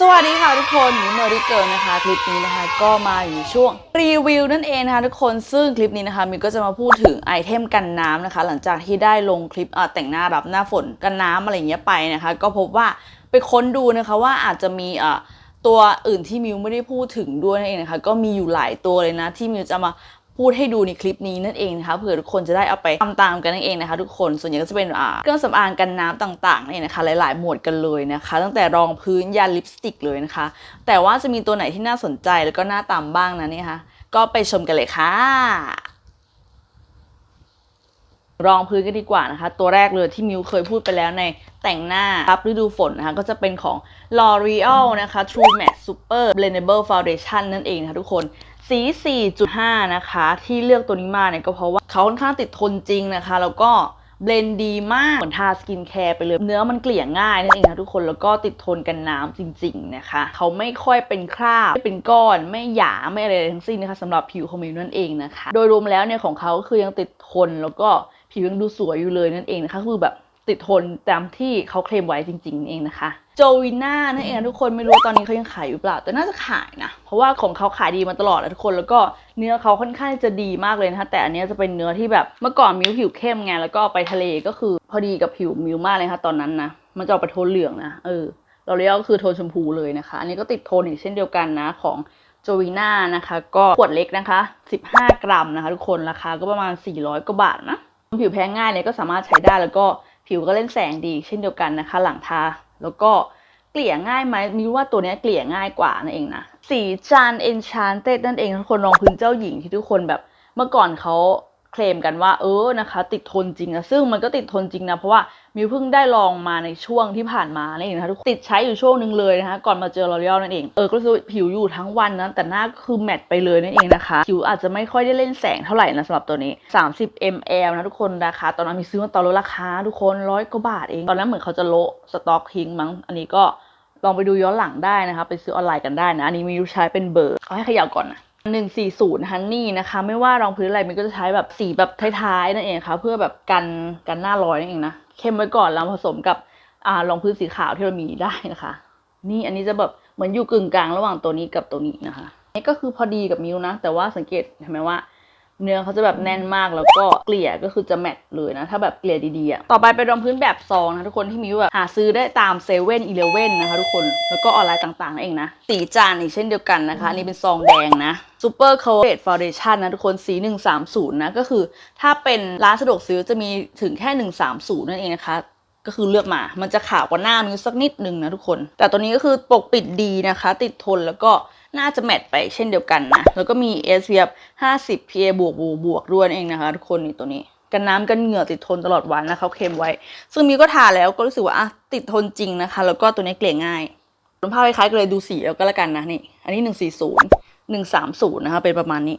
สวัสดีค่ะทุกคนหนูเมอริเกิลนะคะ คลิปนี้นะคะก็มาอยู่ช่วงรีวิวนั่นเองนะคะทุกคนซึ่งคลิปนี้นะคะมิวก็จะมาพูดถึงไอเทมกันน้ำนะคะ หลังจากที่ได้ลงคลิปเออแต่งหน้ารับหน้าฝนกันน้ำอะไรเงี้ยไปนะคะ ก็พบว่าไปค้นดูนะคะว่าอาจจะมีเออตัวอื่นที่มิวไม่ได้พูดถึงด้วยนั่นเองนะคะก็มีอยู่หลายตัวเลยนะที่มิวจะมา พูดให้ดูในคลิปนี้นั่นเองนะคะเผื่อทุกคนจะได้เอาไปทำตามกันนั่นเองนะคะทุกคนส่วนใหญ่ก็จะเป็นเครื่องสำอางกันน้ำต่างๆนี่นะคะ หลาย ๆ หมวดกันเลยนะคะ ตั้งแต่รองพื้นยันลิปสติกเลยนะคะ แต่ว่าจะมีตัวไหนที่น่าสนใจแล้วก็น่าตามบ้างนะเนี่ยคะก็ไปชมกันเลยค่ะรองพื้นกันดีกว่านะคะ ตัวแรกเลยที่มิวเคยพูดไปแล้วในแต่งหน้ารับฤดูฝนนะคะ ก็จะเป็นของ L'Oreal นะคะ True Matte Super Blendable Foundation นั่นเองนะคะทุกคน สี 4.5 นะคะ ที่เลือกตัวนี้มาเนี่ยก็เพราะว่าเขาค่อนข้างติดทนจริงนะคะ แล้วก็เบลนด์ดีมากเหมือนทาสกินแคร์ไปเลย เนื้อมันเกลี่ยง่ายนั่นเองนะทุกคนแล้วก็ติดทนกันน้ำจริง ๆนะคะ เขาไม่ค่อยเป็นคราบไม่เป็นก้อนไม่หยาไม่อะไรทั้งสิ้นนะคะสำหรับผิวของมิวนั่นเองนะคะ โดยรวมแล้วเนี่ยของเขาก็คือยังติดทนแล้วก็ผิวยังดูสวยอยู่เลยนั่นเองนะคะคือแบบติดทนตามที่เขาเคลมไว้จริงๆนั่นเองนะคะ โจวิน่านั่นเองทุกคนไม่รู้ตอนนี้เขายังขายอยู่เปล่า แต่น่าจะขายนะ เพราะว่าของเขาขายดีมาตลอดนะทุกคนแล้วก็เนื้อเขาค่อนข้างจะดีมากเลยนะคะแต่อันนี้จะเป็นเนื้อที่แบบเมื่อก่อนมิวผิวเข้มไงแล้วก็ไปทะเลก็คือพอดีกับผิวมิวมากเลยค่ะตอนนั้นนะมันจะออกไปโทนเหลืองนะเออเราเรียกก็คือโทนชมพูเลยนะคะ อันนี้ก็ติดโทนอีกเช่นเดียวกันนะของโจวีน่านะคะ ก็ขวดเล็กนะคะ 15 กรัมนะคะ ทุกคนราคาก็ประมาณ 400กว่าบาทนะผิวแพ้ง่ายเนี่ยก็สามารถใช้ได้แล้วก็ผิวก็เล่นแสงดีเช่นเดียวกันนะคะ หลังทา แล้วก็เกลี่ยง่ายไหมมิวว่าตัวนี้เกลี่ยง่ายกว่านั่นเองนะสีจานเอนชานเต็ดนั่นเองทุกคนรองพื้นเจ้าหญิงที่ทุกคนแบบเมื่อก่อนเขา เคลมกันว่าเออนะคะ ติดทนจริงนะซึ่งมันก็ติดทนจริงนะเพราะว่ามิวเพิ่งได้ลองมาในช่วงที่ผ่านมานั่นเองนะคะทุกคนติดใช้อยู่ช่วงหนึ่งเลยนะคะก่อนมาเจอ L'Oreal นั่นเองเออก็รู้สึกผิวอยู่ทั้งวันนะแต่หน้าก็คือแมตต์ไปเลยนั่นเองนะคะผิวอาจจะไม่ค่อยได้เล่นแสงเท่าไหร่นะสำหรับตัวนี้ 30 ml นะทุกคนราคาตอนนั้นมีซื้อมาตอนลดราคาทุกคนร้อยกว่าบาทเองตอนนั้นเหมือนเขาจะโละสต็อกทิ้งมั้งอันนี้ก็ลองไปดูย้อนหลังได้นะคะไปซื้อออนไลน์กันได้นะอันนี้มีใช้เป็นเบอร์เขาให้ขย่าก่อนนะ 140ฮันนี่นะคะ ไม่ว่ารองพื้นอะไรมันก็จะใช้แบบสีแบบท้ายๆนั่นเองค่ะเพื่อแบบกันกันหน้ารอยนั่นเองนะเข้มไว้ก่อนแล้วผสมกับอ่ารองพื้นสีขาวที่เรามีได้นะคะ นี่อันนี้จะแบบเหมือนอยู่กึ่งกลางระหว่างตัวนี้กับตัวนี้นะคะนี่ก็คือพอดีกับมิวนะ แต่ว่าสังเกตเห็นไหมว่า เนื้อเขาจะแบบแน่นมากแล้วก็เกลี่ยก็คือจะแมตต์เลยนะ ถ้าแบบเกลี่ยดีๆอะต่อไปเป็นรองพื้นแบบซองนะทุกคนที่มิวแบบหาซื้อได้ตามเซเว่นอีเลเว่นนะคะทุกคนแล้วก็ออนไลน์ต่างๆนั่นเองนะสีจานอีกเช่นเดียวกันนะคะ อันนี่เป็นซองแดงนะ Super Colorate Foundation นะทุกคนสี 130 นะ ก็คือถ้าเป็นร้านสะดวกซื้อจะมีถึงแค่ 130 นั่นเองนะคะก็คือเลือกมา มันจะขาวกว่าหน้ามิวสักนิดนึงนะทุกคน แต่ตัวนี้ก็คือปกปิดดีนะคะ ติดทนแล้วก็ น่าจะแมทไปเช่นเดียวกันนะ แล้วก็มี SPF 50 PA บวกบวกบวกด้วยนั่นเองนะคะทุกคนนี่ตัวนี้กันน้ำกันเหงื่อติดทนตลอดวันนะเขาเคลมไว้ ซึ่งมิวก็ทาแล้วก็รู้สึกว่าอะติดทนจริงนะคะ แล้วก็ตัวนี้เกลี่ยง่ายรูปภาคล้ายๆกันเลยดูสีแล้วก็แล้วกันนะนี่ อันนี้ 140 130 นะคะเป็นประมาณนี้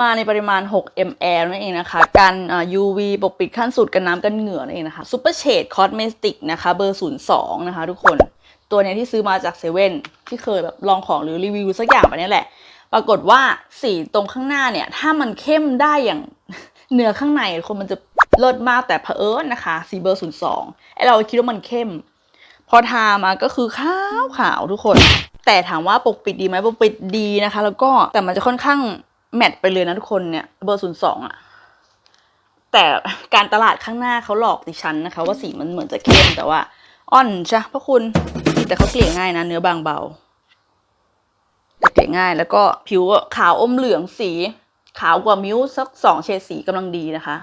มาในปริมาณ 6 ml นั่นเองนะคะ กันอ่า UV ปกปิดขั้นสุดกันน้ำกันเหงื่อนั่นเองนะคะ Super Shade Cosmetic นะคะ เบอร์ 02 นะคะทุกคน ตัวเนี้ยที่ซื้อมาจากเซเว่นที่เคยแบบลองของหรือรีวิวสักอย่างไปเนี่ยแหละ ปรากฏว่าสีตรงข้างหน้าเนี่ย ถ้ามันเข้มได้อย่างเนื้อข้างในคนมันจะเลิศมากแต่เผอิญนะคะ สีเบอร์02ไอเราคิดว่ามันเข้ม พอทามาก็คือขาวขาวทุกคน แต่ถามว่าปกปิดดีไหมปกปิดดีนะคะ แล้วก็แต่มันจะค่อนข้างแมทไปเลยนะทุกคนเนี่ยเบอร์ศูนย์สองอะแต่การตลาดข้างหน้าเขาหลอกดิฉันนะคะ ว่าสีมันเหมือนจะเข้มแต่ว่าอ่อนใช่พระคุณ แต่เขาเกลี่ยง่ายนะเนื้อบางเบาแต่เกลี่ยง่าย แล้วก็ผิวขาวอมเหลืองสี ขาวกว่ามิวสักสองเฉดสีกำลังดีนะคะ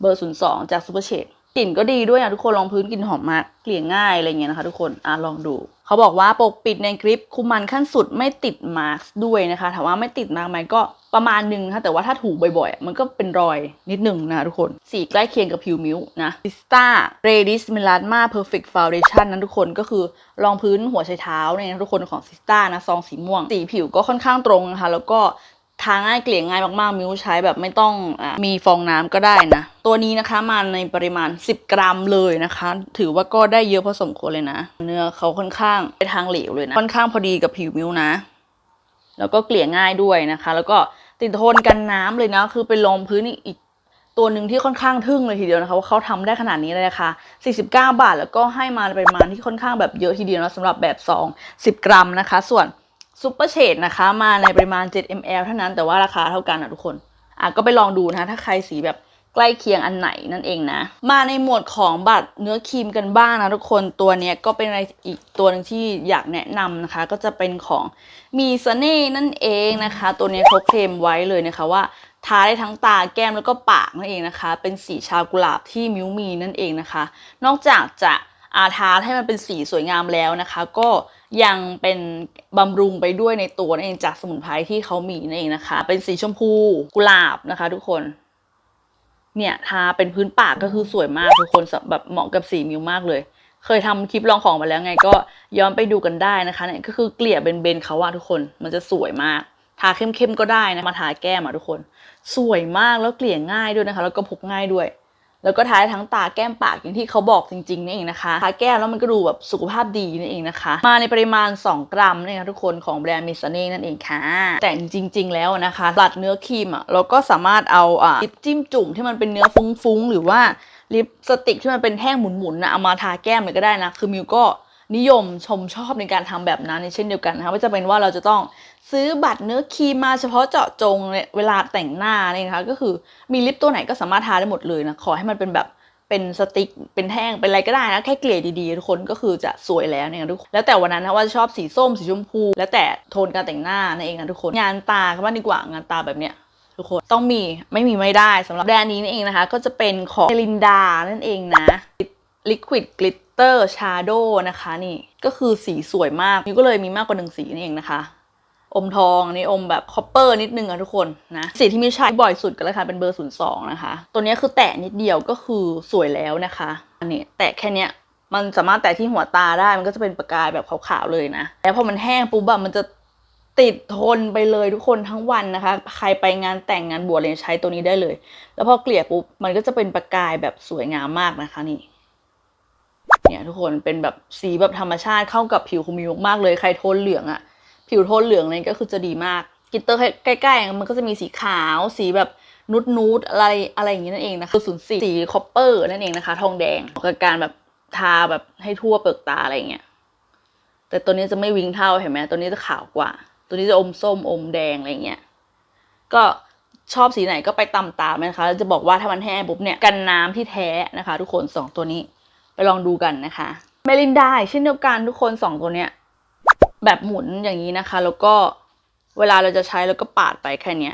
เบอร์ศูนย์สองจากซูเปอร์เชดกลิ่นก็ดีด้วยนะทุกคนลองพื้นกลิ่นหอมมาก เกลี่ยง่ายอะไรเงี้ยนะคะ ทุกคนอะลองดู เขาบอกว่าปกปิดในคลิปคุมมันขั้นสุดไม่ติดมาร์กด้วยนะคะ ถามว่าไม่ติดมากไหมก็ประมาณหนึงนะคะแต่ว่าถ้าถูบ่อยๆ มันก็เป็นรอยนิดหนึ่งนะทุกคน สีใกล้เคียงกับผิวมิวนะ Vista Redis Melasma Perfect Foundation นั้นทุกคนก็คือรองพื้นหัวไชเท้าเนี่ยนะทุกคนของสิต้านะซองสีม่วง สีผิวก็ค่อนข้างตรงนะคะแล้วก็ ทาง่ายเกลี่ยง่ายมากๆ มิวใช้แบบไม่ต้องอมีฟองน้ำก็ได้นะ ตัวนี้นะคะมาในปริมาณ 10 กรัมเลยนะคะ ถือว่าก็ได้เยอะพอสมควรเลยนะ เนื้อเขาค่อนข้างไปทางเหลวเลยนะ ค่อนข้างพอดีกับผิวมิวนะ แล้วก็เกลี่ยง่ายด้วยนะคะ แล้วก็ติดทนกันน้ำเลยนะ คือไปลงพื้นอีกตัวหนึ่งที่ค่อนข้างทึ่งเลยทีเดียวนะคะว่าเขาทำได้ขนาดนี้เลยนะคะ49 บาท แล้วก็ให้มาปริมาณที่ค่อนข้างแบบเยอะทีเดียวนะสำหรับแบบซอง10 กรัมนะคะ ส่วน ซูเปอร์เชดนะคะ มาในปริมาณ 7 ml เท่านั้นแต่ว่าราคาเท่ากันนะทุกคนอะก็ไปลองดูนะ ถ้าใครสีแบบใกล้เคียงอันไหนนั่นเองนะ มาในหมวดของบัตรเนื้อครีมกันบ้างนะทุกคนตัวนี้ก็เป็นอะไรอีกตัวหนึ่งที่อยากแนะนำนะคะ ก็จะเป็นของมีเน่นั่นเองนะคะ ตัวนี้เขาเคลมไว้เลยนะคะว่าทาได้ทั้งตาแก้มแล้วก็ปากนั่นเองนะคะ เป็นสีชากุหลาบที่มิวมีนั่นเองนะคะ นอกจากจะอาทาให้มันเป็นสีสวยงามแล้วนะคะ ก็ ยังเป็นบำรุงไปด้วยในตัวนั่นเองจากสมุนไพรที่เขามีนั่นเองนะคะ เป็นสีชมพูกุหลาบนะคะ ทุกคนเนี่ยทาเป็นพื้นปากก็คือสวยมากทุกคนแบบเหมาะกับสีมิวมากเลย เคยทำคลิปลองของมาแล้วไงก็ย้อนไปดูกันได้นะคะเนี่ยก็คือเกลี่ยเบนๆเขาอะทุกคนมันจะสวยมาก ทาเข้มๆก็ได้นะมาทาแก้มอะทุกคน สวยมากแล้วเกลี่ยง่ายด้วยนะคะ แล้วก็พกง่ายด้วย แล้วก็ทาได้ทั้งตาแก้มปากอย่างที่เขาบอกจริงๆนี่เองนะคะทาแก้มแล้วมันก็ดูแบบสุขภาพดีนั่นเองนะคะ มาในปริมาณ 2 กรัมเนี่ยนะทุกคนของแบรนด์มิสเน่นั่นเองค่ะ แต่จริง ๆ แล้วนะคะตัดเนื้อครีมอะเราก็สามารถเอาอะลิปจิ้มจุ่มที่มันเป็นเนื้อฟุ้งๆหรือว่าลิปสติกที่มันเป็นแท่งหมุนๆนะเอามาทาแก้มเลยก็ได้นะคือมิวก็ นิยมชมชอบในการทำแบบนั้นในเช่นเดียวกันนะคะไม่จะเป็นว่าเราจะต้องซื้อบัตรเนื้อครีมมาเฉพาะเจาะจงเวลาแต่งหน้าเนี่ยนะคะก็คือมีลิปตัวไหนก็สามารถทาได้หมดเลยนะขอให้มันเป็นแบบเป็นสติกเป็นแท่งเป็นอะไรก็ได้นะแค่เกลี่ยดีๆทุกคนก็คือจะสวยแล้วเนี่ยทุกคนแล้วแต่วันนั้นนะว่าชอบสีส้มสีชมพู แล้วแต่โทนการแต่งหน้านั่นเองนะทุกคนงานตาก็ว่าดีกว่างานตาแบบเนี้ยทุกคนต้องมีไม่มีไม่ได้สำหรับแบรนด์นี้นี่เองนะคะ ก็จะเป็นของลินดานั่นเองนะลิควิดกลิต Liquid Glitter Shadow นะคะ นี่ก็คือสีสวยมากนี่ก็เลยมีมากกว่าหนึ่งสีนี่เองนะคะ อมทองนี่อมแบบคอปเปอร์นิดนึงอะทุกคนนะสีที่มิใช้บ่อยสุดก็เลยค่ะเป็นเบอร์ 02 นะคะ ตัวนี้คือแตะนิดเดียวก็คือสวยแล้วนะคะอันนี้แตะแค่เนี้ยมันสามารถแตะที่หัวตาได้มันก็จะเป็นประกายแบบขาวๆเลยนะแล้วพอมันแห้งปุ๊บแบบมันจะติดทนไปเลยทุกคนทั้งวันนะคะ ใครไปงานแต่งงานบวชเลยใช้ตัวนี้ได้เลย แล้วพอเกลี่ยปุ๊บมันก็จะเป็นประกายแบบสวยงามมากนะคะนี่ เนี่ยทุกคนเป็นแบบสีแบบธรรมชาติเข้ากับผิวคุณมิวมากเลยใครโทนเหลืองอะผิวโทนเหลืองเนี่ยก็คือจะดีมากกิตเตอร์ใกล้ๆมันก็จะมีสีขาวสีแบบนูดนูดๆอะไรอะไรอย่างนี้นั่นเองนะคะศูนย์สีสีคอปเปอร์นั่นเองนะคะ ทองแดงกับการแบบทาแบบให้ทั่วเปลือกตาอะไรเงี้ยแต่ตัวนี้จะไม่วิงเท่าเห็นไหมตัวนี้จะขาวกว่า ตัวนี้จะอมส้มอมแดงอะไรเงี้ยก็ชอบสีไหนก็ไปตามตามนะคะจะบอกว่าถ้ามันแห้งปุ๊บเนี่ยกันน้ำที่แท้นะคะ ทุกคนสองตัวนี้ ไปลองดูกันนะคะเมลินดาเช่นเดียวกันทุกคนสองตัวเนี้ยแบบหมุนอย่างนี้นะคะ แล้วก็เวลาเราจะใช้แล้วก็ปาดไปแค่นี้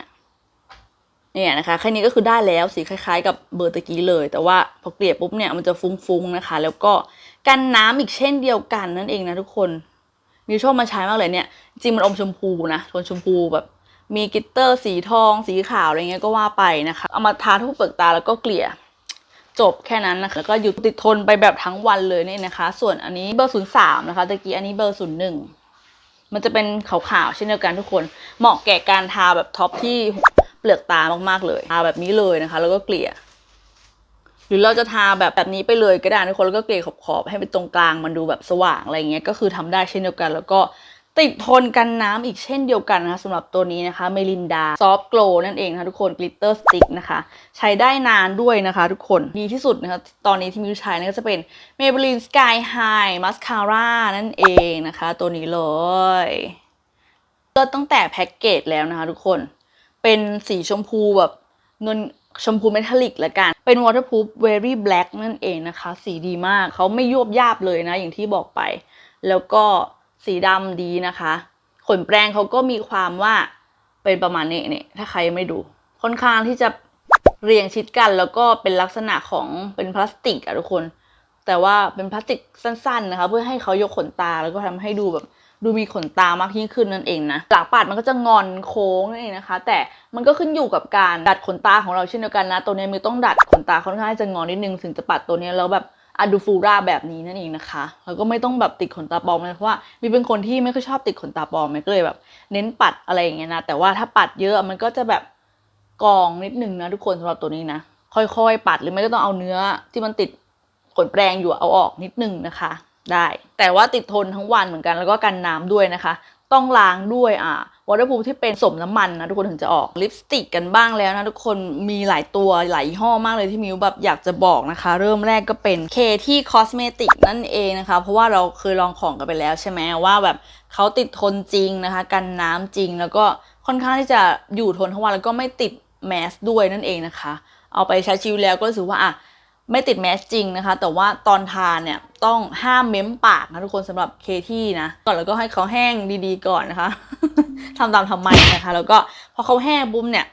เนี่ยนะคะแค่นี้ก็คือได้แล้วสีคล้าย ๆ กับเบอร์ตะกี้เลย แต่ว่าพอเกลี่ยปุ๊บเนี่ยมันจะฟุ้งๆนะคะ แล้วก็กันน้ำอีกเช่นเดียวกันนั่นเองนะทุกคนมิวชอบมาใช้มากเลยเนี่ย จริงมันอมชมพูนะโทนชมพูแบบ มีกิตเตอร์สีทอง สีขาวอะไรเงี้ยก็ว่าไปนะคะ เอามาทาทั่วเปลือกตาแล้วก็เกลี่ย จบแค่นั้นนะคะแล้วก็อยู่ติดทนไปแบบทั้งวันเลยนี่นะคะ ส่วนอันนี้เบอร์ศูนย์สามนะคะตะกี้อันนี้เบอร์ศูนย์หนึ่งมันจะเป็นขาวๆเช่นเดียวกันทุกคน เหมาะแก่การทาแบบท็อปที่เปลือกตามากๆเลยทาแบบนี้เลยนะคะ แล้วก็เกลี่ย หรือเราจะทาแบบแบบนี้ไปเลยก็ได้ทุกคนแล้วก็เกลี่ยขอบๆให้เป็นตรงกลางมันดูแบบสว่างอะไรเงี้ยก็คือทำได้เช่นเดียวกัน แล้วก็ ติดทนกันน้ำอีกเช่นเดียวกันนะคะสำหรับตัวนี้นะคะเมลินดาซอฟ t ์ l ก w นั่นเองนะคะทุกคนกลิตเตอร์สติ๊กนะคะใช้ได้นานด้วยนะคะทุกคนดีที่สุดนะคะตอนนี้ที่มิวใช้นะก็จะเป็น Maybelline Sky High Mascara นั่นเองนะคะ ตัวนี้เลยเริ่มตั้งแต่แพ็กเกจแล้วนะคะทุกคนเป็นสีชมพูแบบเงินชมพูเมทัลลิกละกัน เป็น waterproof very black นั่นเองนะคะ สีดีมากเขาไม่ยวบยาบเลยนะ อย่างที่บอกไป แล้วก็ สีดำดีนะคะ ขนแปรงเขาก็มีความว่าเป็นประมาณนี้เนี่ยถ้าใครไม่ดู ค่อนข้างที่จะเรียงชิดกันแล้วก็เป็นลักษณะของเป็นพลาสติกอะทุกคน แต่ว่าเป็นพลาสติกสั้นๆนะคะ เพื่อให้เขายกขนตาแล้วก็ทำให้ดูแบบดูมีขนตามากยิ่งขึ้นนั่นเองนะหลังปัดมันก็จะงอนโค้งนั่นเองนะคะ แต่มันก็ขึ้นอยู่กับการดัดขนตาของเราเช่นเดียวกันนะ ตัวนี้มีต้องดัดขนตาค่อนข้างจะงอนนิดนึงถึงจะปัดตัวนี้แล้วแบบ อะดูฟูราแบบนี้นั่นเองนะคะ แล้วก็ไม่ต้องแบบติดขนตาปลอมเลยเพราะว่ามีเป็นคนที่ไม่ค่อยชอบติดขนตาปลอมก็เลยแบบ เน้นปัดอะไรอย่างเงี้ยนะ แต่ว่าถ้าปัดเยอะมันก็จะแบบกองนิดนึงนะทุกคนสำหรับตัวนี้นะ ค่อยๆ ปัดหรือไม่ก็ต้องเอาเนื้อที่มันติดขนแปรงอยู่เอาออกนิดนึงนะคะ ได้ แต่ว่าติดทนทั้งวันเหมือนกันแล้วก็กันน้ำด้วยนะคะ ต้องล้างด้วยอ่า วอเตอร์ o ูที่เป็นสมน้ำมันนะทุกคนถึงจะออกลิปสติกกันบ้างแล้วนะทุกคนมีหลายตัวหลายยี่ห้อมากเลยที่มิวแบบอยากจะบอกนะคะ เริ่มแรกก็เป็นเคที่คอสเมติกนั่นเองนะคะ เพราะว่าเราเคยลองของกันไปแล้วใช่ไหมว่าแบบเขาติดทนจริงนะคะ กันน้ำจริงแล้วก็ค่อนข้างที่จะอยู่ทนทั้งวันแล้วก็ไม่ติดแมสด้วยนั่นเองนะคะ เอาไปใช้ชีวิตแล้วก็รู้สึกว่าอะ ไม่ติดแมสจริงนะคะ แต่ว่าตอนทานเนี่ยต้องห้ามเม้มปากนะทุกคนสำหรับเคที่นะก่อนแล้วก็ให้เขาแห้งดีๆก่อนนะคะทำตามทำไมนะคะ แล้วก็พอเขาแห้งปุ๊บเนี่ย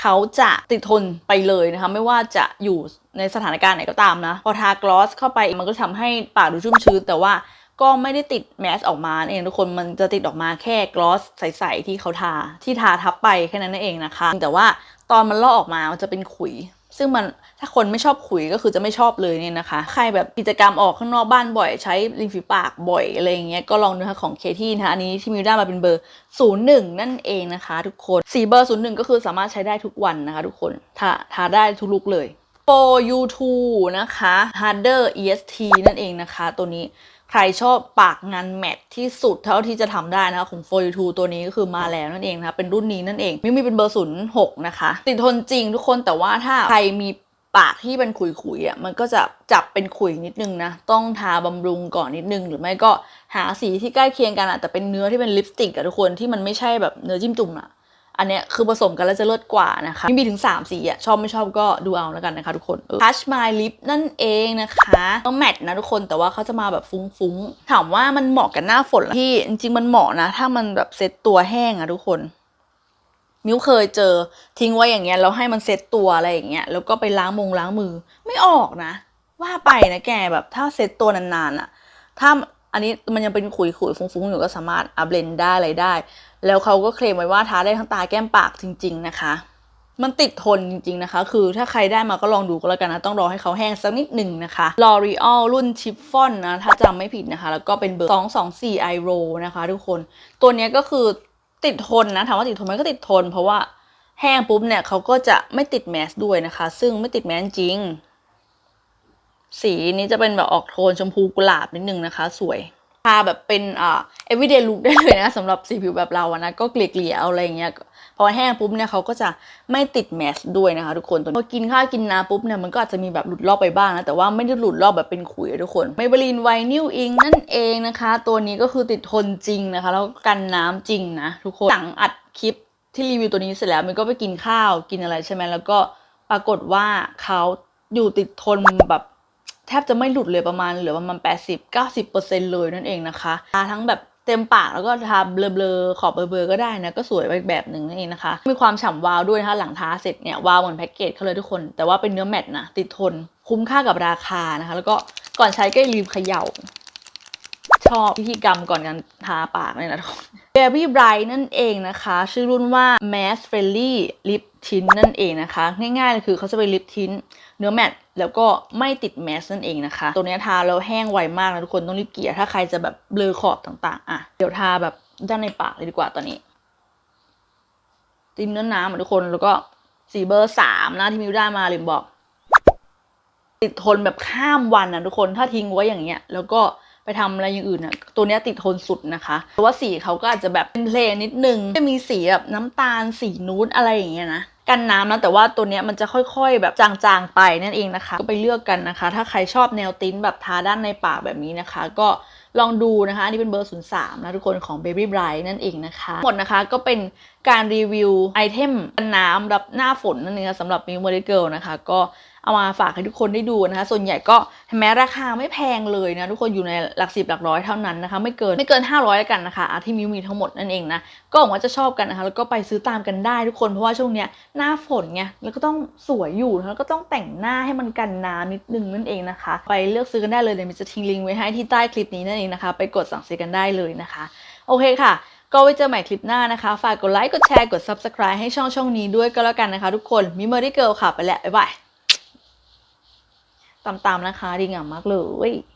เขาจะติดทนไปเลยนะคะ ไม่ว่าจะอยู่ในสถานการณ์ไหนก็ตามนะ พอทากลอสเข้าไปมันก็ทำให้ปากดูชุ่มชื้น แต่ว่าก็ไม่ได้ติดแมสออกมาเองทุกคนมันจะติดออกมาแค่กลอสใสๆที่เขาทาที่ทาทับไปแค่นั้นเองนะคะ แต่ว่าตอนมันลอกออกมามันจะเป็นขุย ซึ่งมันถ้าคนไม่ชอบขุยก็คือจะไม่ชอบเลยเนี่ยนะคะ ใครแบบกิจกรรมออกข้างนอกบ้านบ่อยใช้ริมฝีปากบ่อยอะไรอย่างเงี้ยก็ลองดูค่ะของเคที่นะคะอันนี้ที่มิวได้มาเป็นเบอร์ 01 นั่นเองนะคะ ทุกคนสีเบอร์ 01 ก็คือสามารถใช้ได้ทุกวันนะคะ ทุกคนทาทาได้ทุกลุกเลย for you too นะคะ harder est นั่นเองนะคะ ตัวนี้ใครชอบปากงานแมทที่สุดเท่าที่จะทำได้นะคะ ของ for you ตัวนี้ก็คือมาแล้วนั่นเองนะคะเป็นรุ่นนี้นั่นเองมิวมีเป็นเบอร์06นะคะ ติดทนจริงทุกคนแต่ว่าถ้าใครมีปากที่เป็นขุยๆอะมันก็จะจับเป็นขุยนิดนึงนะ ต้องทาบำรุงก่อนนิดนึง หรือไม่ก็หาสีที่ใกล้เคียงกันอะแต่เป็นเนื้อที่เป็นลิปสติกอะทุกคนที่มันไม่ใช่แบบเนื้อจิ้มจุ่มอะ อันเนี้ยคือผสมกันแล้วจะเลิศกว่านะคะมีถึง 3 สีอะชอบไม่ชอบก็ดูเอาแล้วกันนะคะทุกคน Touch My Lip นั่นเองนะคะต้องแมทนะทุกคนแต่ว่าเขาจะมาแบบฟุ้งๆ ถามว่ามันเหมาะกับหน้าฝนหรอที่ จริงๆ มันเหมาะนะ ถ้ามันแบบเซ็ตตัวแห้งอะทุกคนมิวเคยเจอทิ้งไว้อย่างเงี้ยแล้วให้มันเซ็ตตัวอะไรอย่างเงี้ยแล้วก็ไปล้างมงล้างมือไม่ออกนะ ว่าไปนะแกแบบถ้าเซ็ตตัวนานๆอะถ้าอันนี้มันยังเป็นขุยๆฟุ้งๆอยู่ก็สามารถอัพเลนได้อะไรได้ แล้วเขาก็เคลมไว้ว่าทาได้ทั้งตาแก้มปากจริง ๆ นะคะ มันติดทนจริง ๆ นะคะ คือถ้าใครได้มาก็ลองดูก็แล้วกันนะ ต้องรอให้เขาแห้งสักนิดหนึ่งนะคะ L'Oreal รุ่นชิฟฟ่อนนะ ถ้าจำไม่ผิดนะคะ แล้วก็เป็นเบอร์ 224 i r o นะคะทุกคน ตัวนี้ก็คือติดทนนะ ถามว่าติดทนไหมก็ติดทน เพราะว่าแห้งปุ๊บเนี่ยเขาก็จะไม่ติดแมสด้วยนะคะ ซึ่งไม่ติดแมสจริง สีนี้จะเป็นแบบออกโทนชมพูกุหลาบนิดนึงนะคะ สวย ทาแบบเป็นอ่า everyday look ได้เลยนะสำหรับสีผิวแบบเราอะนะก็เกลี่ยๆเอาอะไรเงี้ยพอแห้งปุ๊บเนี่ยเขาก็จะไม่ติดแมสด้วยนะคะทุกคนพอกินข้าวกินน้ำปุ๊บเนี่ยมันก็อาจจะมีแบบหลุดรอบไปบ้างนะแต่ว่าไม่ได้หลุดรอบแบบเป็นขุยทุกคนไมเบลีนไวนิลอิงนั่นเองนะคะ ตัวนี้ก็คือติดทนจริงนะคะ แล้วก็กันน้ำจริงนะทุกคนหลังอัดคลิปที่รีวิวตัวนี้เสร็จแล้วมันก็ไปกินข้าวกินอะไรใช่ไหมแล้วก็ปรากฏว่าเขาอยู่ติดทนแบบ ทบจะไม่หลุดเลยประมาณเหลือประมาณ 80-90%เลยนั่นเองนะคะทาทั้งแบบเต็มปากแล้วก็ทาเบลอๆขอบเบลอๆก็ได้นะ ก็สวยไปแบบหนึ่งนั่นเองนะคะ มีความฉ่ำวาวด้วยนะคะหลังทาเสร็จเนี่ยวาวเหมือนแพ็กเกจเขาเลยทุกคน แต่ว่าเป็นเนื้อแมตต์นะ ติดทนคุ้มค่ากับราคานะคะ แล้วก็ก่อนใช้ก็อย่าลืมเขย่า ชอบพิธีกรรมก่อนการทาปากเลยนะทุกคน Berry Bright นั่นเองนะคะ ชื่อรุ่นว่า Mass Friendly Lip Tint นั่นเองนะคะ ง่ายๆเลยคือเขาจะเป็นลิปทิน เนื้อแมตต์แล้วก็ไม่ติดแมสนั่นเองนะคะ ตัวเนี้ยทาแล้วแห้งไวมากนะทุกคนต้องรีบเกลี่ยถ้าใครจะแบบเบลอขอบต่างๆ อะ เดี๋ยวทาแบบด้านในปากเลยดีกว่าตอนนี้จิ้มเนื้อน้ำทุกคนแล้วก็สีเบอร์สามนะที่มิวได้มาลืมบอก ติดทนแบบข้ามวันนะทุกคนถ้าทิ้งไว้อย่างเงี้ย แล้วก็ไปทำอะไรอย่างอื่นนะตัวเนี้ยติดทนสุดนะคะเพราะว่าสีเขาก็อาจจะแบบเป็นเพลนนิดนึงจะมีสีแบบน้ำตาลสีนูดอะไรอย่างเงี้ยนะ กันน้ำนะแต่ว่าตัวเนี้ยมันจะค่อยๆ แบบจางๆไปนั่นเองนะคะ ก็ไปเลือกกันนะคะ ถ้าใครชอบแนวติ้นแบบทาด้านในปากแบบนี้นะคะ ก็ลองดูนะคะอันนี้เป็นเบอร์ 03 นะทุกคนของ Baby Bright นั่นเองนะคะ หมดนะคะก็เป็นการรีวิวไอเทมกันน้ำรับหน้าฝนนั่นเองสำหรับมิวโมเดลเกิลนะคะก็ เอามาฝากให้ทุกคนได้ดูนะคะ ส่วนใหญ่ก็แม้ราคาไม่แพงเลยนะทุกคนอยู่ในหลักสิบหลักร้อยเท่านั้นนะคะ ไม่เกินไม่เกิน 500แล้วกันนะคะอะที่มิวมีทั้งหมดนั่นเองนะก็หวังว่าจะชอบกันนะคะแล้วก็ไปซื้อตามกันได้ทุกคนเพราะว่าช่วงเนี้ยหน้าฝนไงแล้วก็ต้องสวยอยู่แล้วก็ต้องแต่งหน้าให้มันกันน้ำนิดนึงนั่นเองนะคะ ไปเลือกซื้อกันได้เลยเดี๋ยวมิวจะทิ้งลิงก์ไว้ให้ที่ใต้คลิปนี้นั่นเองนะคะ ไปกดสั่งซื้อกันได้เลยนะคะ โอเคค่ะก็ไว้เจอใหม่คลิปหน้านะคะ ฝากกดไลค์ กดแชร์ กด subscribe ให้ช่องช่องนี้ด้วยก็แล้วกันนะคะทุกคน มิมเมอรี่เกิลค่ะ ไปแล้ว บ๊ายบาย ตามๆนะคะ ดีงามมากเลย